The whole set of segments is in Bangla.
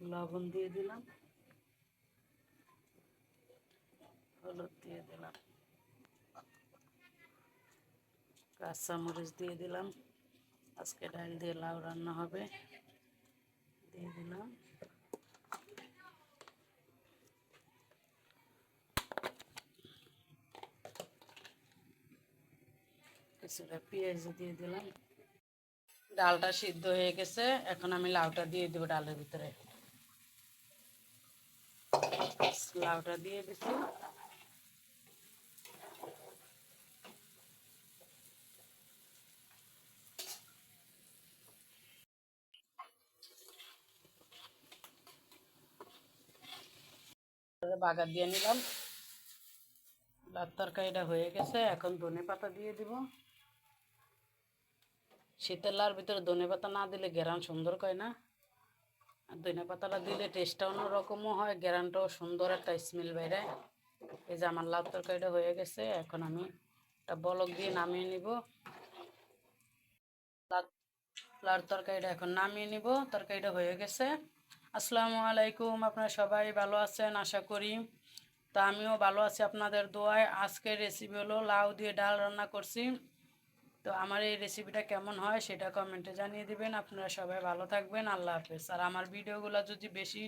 লবণ দিয়ে দিলাম। হলুদ দিয়ে দিলাম। কাঁচামরিচ দিয়ে দিলাম। আজকে ডাল দিয়ে লাউ রান্না হবে। দিয়ে দিলাম। কিছুটা পেঁয়াজ দিয়ে দিলাম। ডালটা সিদ্ধ হয়ে গেছে। এখন আমি লাউটা দিয়ে দেবো ডালের ভিতরে। লাউটা দিয়ে দিচ্ছি। দিয়ে নিলাম। লাউ তরকারিটা হয়ে গেছে, এখন ধনে পাতা দিয়ে দিব। শীতের লাউর ভিতরে ধনে পাতা না দিলে গেরান সুন্দর কয় না। আর ধনে পাতাটা দিলে টেস্টটা অন্যরকমও হয়, গেরানটাও সুন্দর একটা স্মেল বেড়ে এই যে আমার লাউ তরকারিটা হয়ে গেছে, এখন আমি একটা বলক দিয়ে নামিয়ে নিব। লাউর তরকারিটা এখন নামিয়ে নিব, তরকারিটা হয়ে গেছে। আসসালামু আলাইকুম, আপনারা সবাই ভালো আছেন? আশা করি তা আমিও ভালো আছি। আপনাদের দোয়ায় আজকের রেসিপি হলো লাউ দিয়ে ডাল রান্না করছি। তো আমার এই রেসিপিটা কেমন হয় সেটা কমেন্টে জানিয়ে দিবেন। আপনারা সবাই ভালো থাকবেন। আল্লাহ হাফেজ। আর আমার ভিডিওগুলো যদি বেশি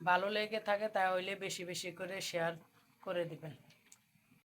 ভালো লেগে থাকে, তাহলে বেশি বেশি করে শেয়ার করে দিবেন।